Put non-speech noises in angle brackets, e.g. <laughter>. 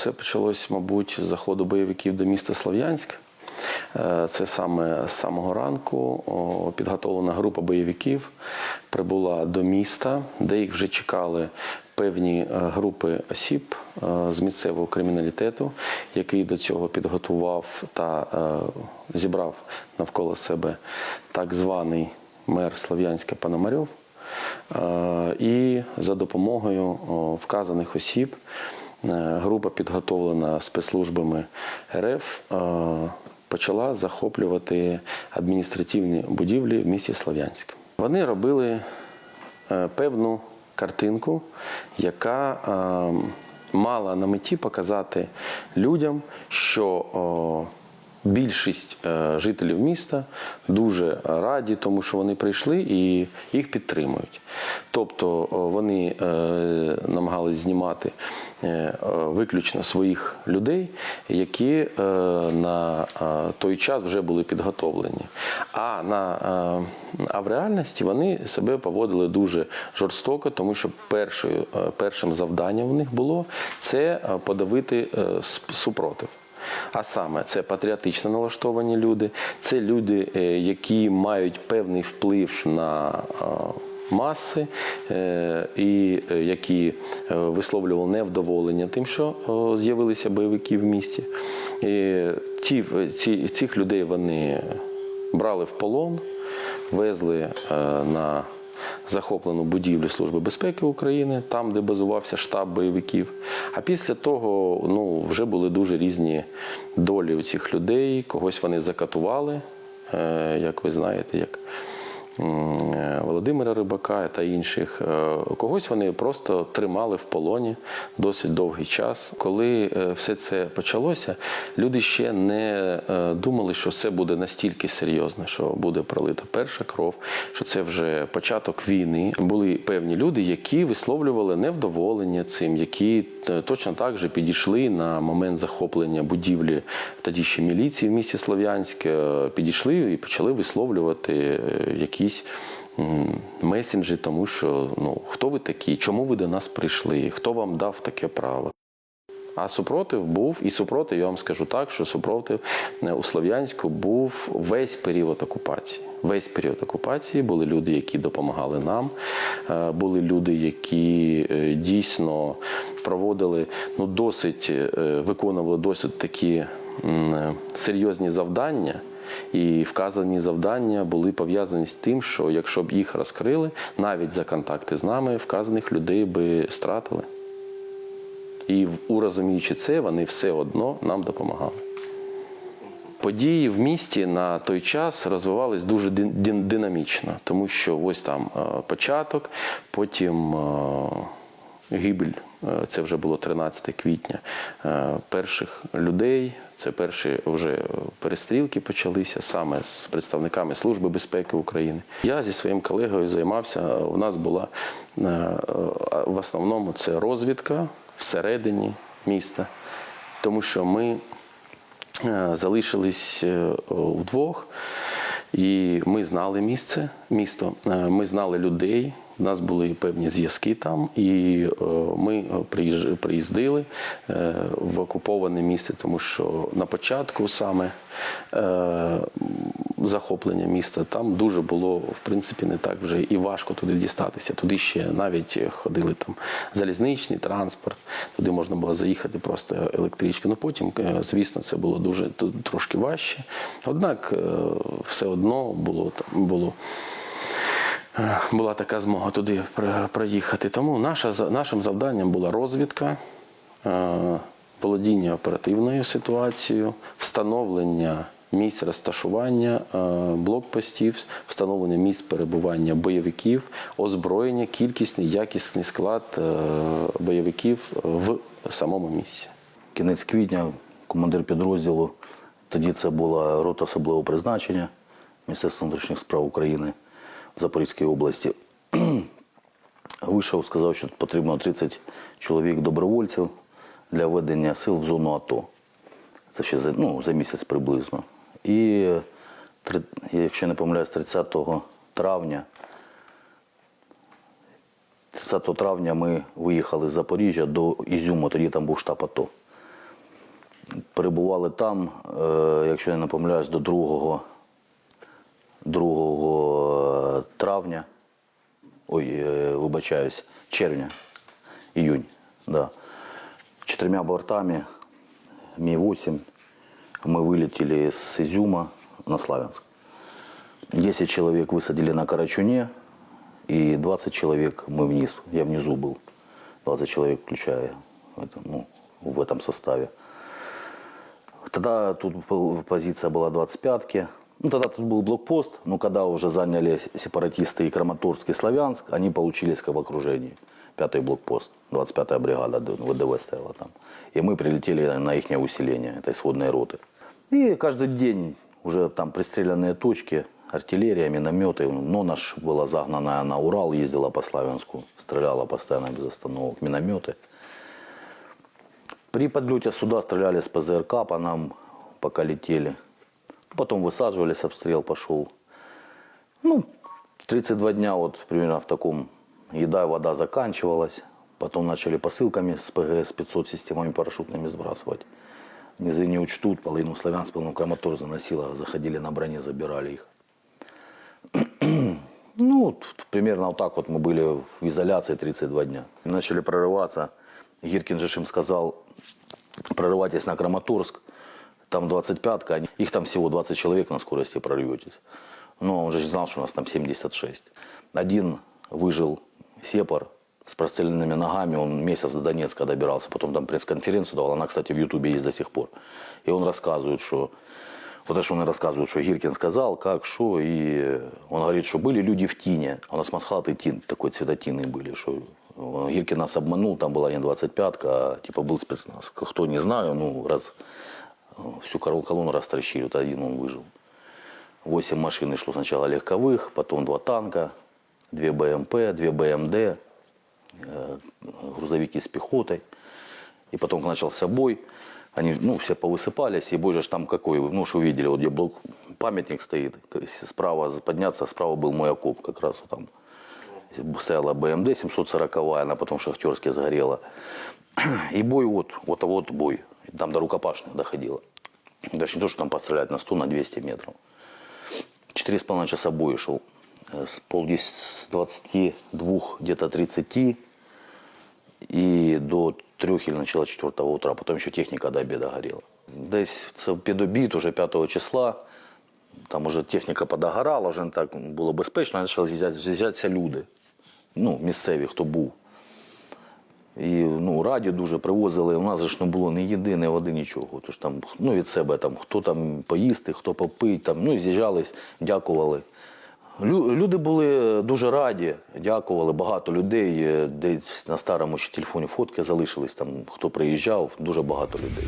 все почалось, мабуть, з заходу бойовиків до міста Слов'янськ. Е, Це саме з самого ранку підготовлена група бойовиків прибула до міста, де їх вже чекали певні е, групи осіб е, з місцевого криміналітету, який до цього підготував та зібрав навколо себе так званий мер Слов'янська Пономарьов. І за допомогою вказаних осіб група, підготовлена спецслужбами РФ, е, почала захоплювати адміністративні будівлі в місті Слов'янськ. Вони робили е, певну картинку, яка е, мала на меті показати людям, що більшість е, жителів міста дуже раді, тому що вони прийшли і їх підтримують. Тобто вони е, намагались знімати е, е, виключно своїх людей, які е, на е, той час вже були підготовлені. А, на, е, а в реальності вони себе поводили дуже жорстоко, тому що першою, е, першим завданням у них було це е, подавити е, супротив. А саме це патріотично налаштовані люди, це люди, е, які мають певний вплив на е, маси, е, і які висловлювали невдоволення тим, що з'явилися бойовики в місті. І ті, ці, цих людей вони брали в полон, везли на захоплену будівлю Служби безпеки України, там, де базувався штаб бойовиків. А після того ну, вже були дуже різні долі у цих людей. Когось вони закатували, е, як ви знаєте, як Володимира Рибака та інших. Е, Когось вони просто тримали в полоні досить довгий час. Коли е, все це почалося, люди ще не е, думали, що це буде настільки серйозно, що буде пролита перша кров, що це вже початок війни. Були певні люди, які висловлювали невдоволення цим, які е, точно так же підійшли на момент захоплення будівлі тоді ще міліції в місті Слов'янськ, е, підійшли і почали висловлювати е, якісь месенджі, тому що ну хто ви такі, чому ви до нас прийшли, хто вам дав таке право. А супротив був, і супротив, я вам скажу так, що супротив е, у Слов'янську був весь період окупації. Весь період окупації були люди, які допомагали нам, е, були люди, які е, дійсно проводили ну, досить, виконували досить такі серйозні завдання. І вказані завдання були пов'язані з тим, що якщо б їх розкрили, навіть за контакти з нами, вказаних людей би стратили. І урозуміючи це, вони все одно нам допомагали. Події в місті на той час розвивались дуже дин- дин- динамічно, тому що ось там е, початок, потім е, гибель, е, це вже було 13 квітня, е, перших людей. Це перші вже перестрілки почалися саме з представниками Служби безпеки України. Я зі своїм колегою займався. У нас була е, е, в основному це розвідка всередині міста, тому що ми е, залишились е, вдвох, і ми знали місце, місто, е, ми знали людей. У нас були певні зв'язки там, і е, ми приїздили е, в окуповане місце, тому що на початку саме е, захоплення міста там дуже було в принципі не так вже і важко туди дістатися. Туди ще навіть ходили там залізничний транспорт, туди можна було заїхати просто електричкою. Ну потім, звісно, це було дуже трошки важче. Однак все одно було там було. Е, Була така змога туди проїхати. Тому наша, нашим завданням була розвідка, е, володіння оперативною ситуацією, встановлення місць розташування е, блокпостів, встановлення місць перебування бойовиків, озброєння, кількісний, якісний склад бойовиків в самому місці. Кінець квітня, командир підрозділу, тоді це була рота особливого призначення Міністерства внутрішніх справ України в Запорізькій області. <clears throat> Вийшов, сказав, що потрібно 30 чоловік добровольців для ведення сил в зону АТО. Це ще за, ну, за місяць приблизно. І, якщо не помиляюсь, 30 травня 30 травня ми виїхали з Запоріжжя до Ізюму, тоді там був штаб АТО. Перебували там, е, якщо я не помиляюсь, до 2, 2 травня. Ой, е, вибачаюсь, червня, июнь, да. Четырьмя бортами Ми-8 мы вылетели с Изюма на Славянск. 10 человек высадили на Карачуне, и 20 человек мы вниз, я внизу был. 20 человек, включая это, ну, в этом составе. Тогда тут по- позиция была 25-ки. Ну, тогда тут был блокпост, но когда уже заняли сепаратисты и Краматорск, и Славянск, они получились как в окружении. Пятый блокпост, 25-я бригада ВДВ стояла там. И мы прилетели на их усиление, этой сводной роты. И каждый день уже там пристреленные точки, артиллерия, минометы. Но наш была загнана на Урал, ездила по Славянску, стреляла постоянно без остановок, минометы. При подлете сюда стреляли с ПЗРК по нам, пока летели. Потом высаживались, обстрел пошел. Ну, 32 дня вот примерно в таком еда вода заканчивалась. Потом начали посылками с ПГС-500 системами парашютными сбрасывать. Низы не учтут, половину славянск, половину Краматор заносило, заходили на броне, забирали их. <clears throat> Ну, примерно вот так вот мы были в изоляции 32 дня. Начали прорываться. Гиркин же им сказал, прорывайтесь на Краматорск, там 25-ка, они- их там всего 20 человек на скорости прорветесь. Но он же знал, что у нас там 76. Один выжил сепар с простреленными ногами, он месяц до Донецка добирался, потом там пресс-конференцию давал, она, кстати, в Ютубе есть до сих пор. И он рассказывает, что вот это, что он рассказывает, что Гиркин сказал, как, что, и он говорит, что были люди в тине, а у нас масхалаты тин, такой цветотины были, что э, Гиркин нас обманул, там была не 25-ка, а типа был спецназ. Кто, не знаю, ну, раз всю колонну растращили, вот один он выжил. Восемь машин шло сначала легковых, потом два танка, две БМП, две БМД, э, грузовики с пехотой. И потом начался бой. Они, ну, все повысыпались, и бой же там какой, ну, что увидели, вот где блок, памятник стоит, справа подняться, справа был мой окоп, как раз вот там стояла БМД 740 она потом шахтерски сгорела. <clears throat> И бой вот, вот, а вот бой, там до рукопашных доходило. Даже не то, что там пострелять на 100, на 200 метров. Четыре с половиной часа бой шел. Э, С полдесяти, с 22, где-то 30 и до трех или начала четвертого утра. Потом еще техника до обеда горела. Десь це під обід, уже 5 числа, там уже техніка подогорала, вже не так було безпечно, почали з'їжджати- з'їжджатися люди, ну, місцеві, хто був. І ну, радіо дуже привозили. У нас ж не було ні їди, ні води, нічого. Тож там ну, від себе там, хто там поїсти, хто попить, там, ну, з'їжджались, дякували. Лю- Люди були дуже раді, дякували. Багато людей, е, десь на старому ще телефоні фотки залишились, там, хто приїжджав, дуже багато людей.